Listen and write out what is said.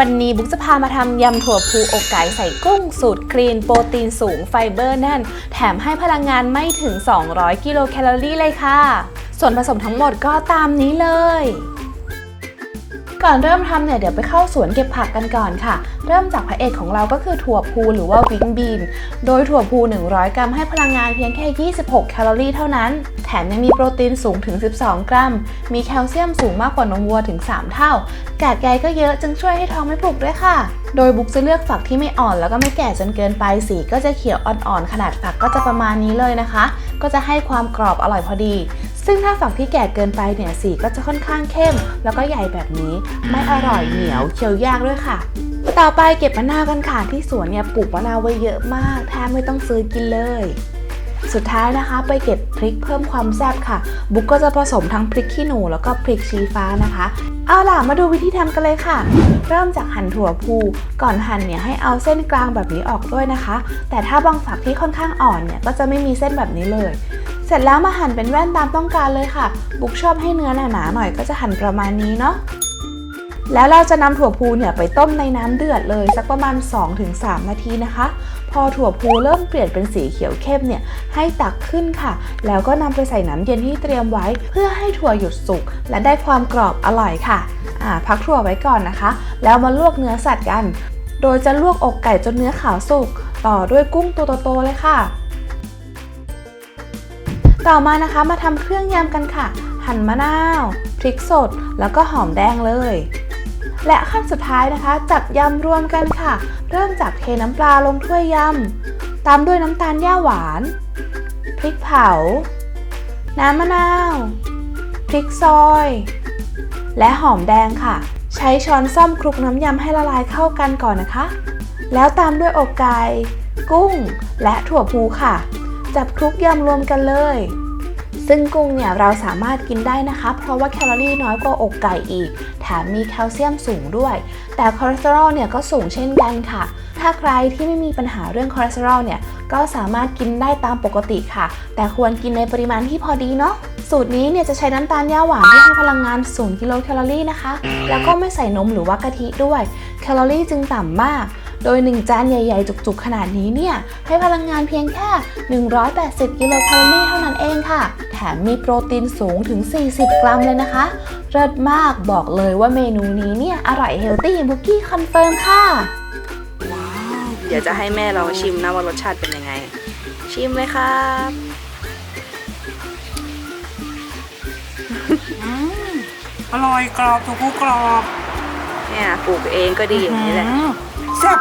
วันนี้บุ๊กจะพามาทำยำถั่วพูอกไก่ใส่กุ้งสูตรคลีน โปรตีนสูงไฟเบอร์แน่น แถมให้พลังงานไม่ถึง 200 กิโลแคลอรี่เลยค่ะ ส่วนผสมทั้งหมดก็ตามนี้เลย ก่อนเริ่มทำเนี่ยเดี๋ยวไปเข้าสวนเก็บผักกันก่อนค่ะ เริ่มจากพระเอกของเราก็คือถั่วพูหรือว่าวิงบีน โดยถั่วพู 100 กรัมให้พลังงานเพียงแค่ 26 แคลอรี่เท่านั้น แถมยังมีโปรตีนสูงถึง 12 กรัม มีแคลเซียมสูงมากกว่านมวัวถึง 3 เท่ากากใยก็เยอะจึงช่วยให้ท้องไม่ผูกด้วยค่ะ โดยบุ๊กจะเลือกฝักที่ไม่อ่อนแล้วก็ไม่แก่จนเกินไปสีก็จะเขียวอ่อนๆ ขนาดฝักก็จะประมาณนี้เลยนะคะก็จะให้ความกรอบอร่อยพอดี ซึ่งถ้าฝักที่แก่เกินไปเนี่ยสีก็จะค่อนข้างเข้ม แล้วก็ใหญ่แบบนี้ ไม่อร่อยเหนียวเคี้ยวยากด้วยค่ะต่อไปเก็บมะนาวกันค่ะที่สวนเนี่ยปลูกมะนาวไว้เยอะมากแทบไม่ต้องซื้อกินเลย สุดท้ายนะคะ ไปเก็บพริกเพิ่มความแซ่บค่ะ บุ๊กก็จะผสมทั้งพริกขี้หนูแล้วก็พริกชี้ฟ้านะคะ เอาล่ะมาดูวิธีทำกันเลยค่ะ เริ่มจากหั่นถั่วพูก่อนหั่นเนี่ยให้เอาเส้นกลางแบบนี้ออกด้วยนะคะ แต่ถ้าบางฝักที่ค่อนข้างอ่อนเนี่ยก็จะไม่มีเส้นแบบนี้เลย เสร็จแล้วมาหั่นเป็นแว่นตามต้องการเลยค่ะ บุ๊กชอบให้เนื้อหนาๆหน่อยก็จะหั่นประมาณนี้เนาะ แล้วเราจะนำถั่วพูเนี่ยไปต้มในน้ำเดือดเลย สักประมาณ 2-3 นาทีนะคะ พอถั่วพูเริ่มเปลี่ยนเป็นสีเขียวเข้มเนี่ยให้ตักขึ้นค่ะ แล้วก็นำไปใส่น้ำเย็นที่เตรียมไว้ เพื่อให้ถั่วหยุดสุกและได้ความกรอบอร่อยค่ะอ่าพักถั่วไว้ก่อนนะคะ แล้วมาลวกเนื้อสัตว์กัน โดยจะลวกอกไก่จนเนื้อขาวสุก ต่อด้วยกุ้งตัวโตๆเลยค่ะ ต่อมานะคะมาทำเครื่องยำกันค่ะ หั่นมะนาว พริกสด แล้วก็หอมแดงเลย และขั้นสุดท้ายนะคะ จัดยำรวมกันค่ะ เริ่มจากเทน้ำปลาลงถ้วยยำ ตามด้วยน้ำตาลย่าหวาน พริกเผา น้ำมะนาว พริกซอย และหอมแดงค่ะ ใช้ช้อนซ่อมคลุกน้ำยำให้ละลายเข้ากันก่อนนะคะ แล้วตามด้วยอกไก่ กุ้ง และถั่วพูค่ะ จับคลุกยำรวมกันเลย ซึ่งกุ้งเนี่ยเราสามารถกินได้นะคะ เพราะว่าแคลอรี่น้อยกว่าอกไก่อีก แถมมีแคลเซียมสูงด้วย แต่คอเลสเตอรอลเนี่ยก็สูงเช่นกันค่ะ ถ้าใครที่ไม่มีปัญหาเรื่องคอเลสเตอรอลเนี่ยก็สามารถกินได้ตามปกติค่ะ แต่ควรกินในปริมาณที่พอดีเนาะสูตรนี้เนี่ยจะใช้น้ำตาลย่าหวานที่ให้พลังงาน 0 กิโลแคลอรี่นะคะ แล้วก็ไม่ใส่นมหรือว่ากะทิด้วย แคลอรี่จึงต่ำมาก โดย 1 จานใหญ่ ๆ จุก ๆ ขนาดนี้เนี่ยให้พลังงานเพียงแค่ 180 กิโลแคลอรี่เท่านั้นเองค่ะ แถมมีโปรตีนสูงถึง 40 กรัมเลยนะคะเลิศมากบอกเลยว่าเมนูนี้เนี่ยอร่อยเฮลตี้บุกกี้คอนเฟิร์มค่ะ เดี๋ยวจะให้แม่ลองชิมนะว่ารสชาติเป็นยังไง ชิมเลยครับอืมอร่อยกรอบถูกผู้กรอบเนี่ยปลูกเองก็ดีอย่างนี้แหละอืมแซ่บ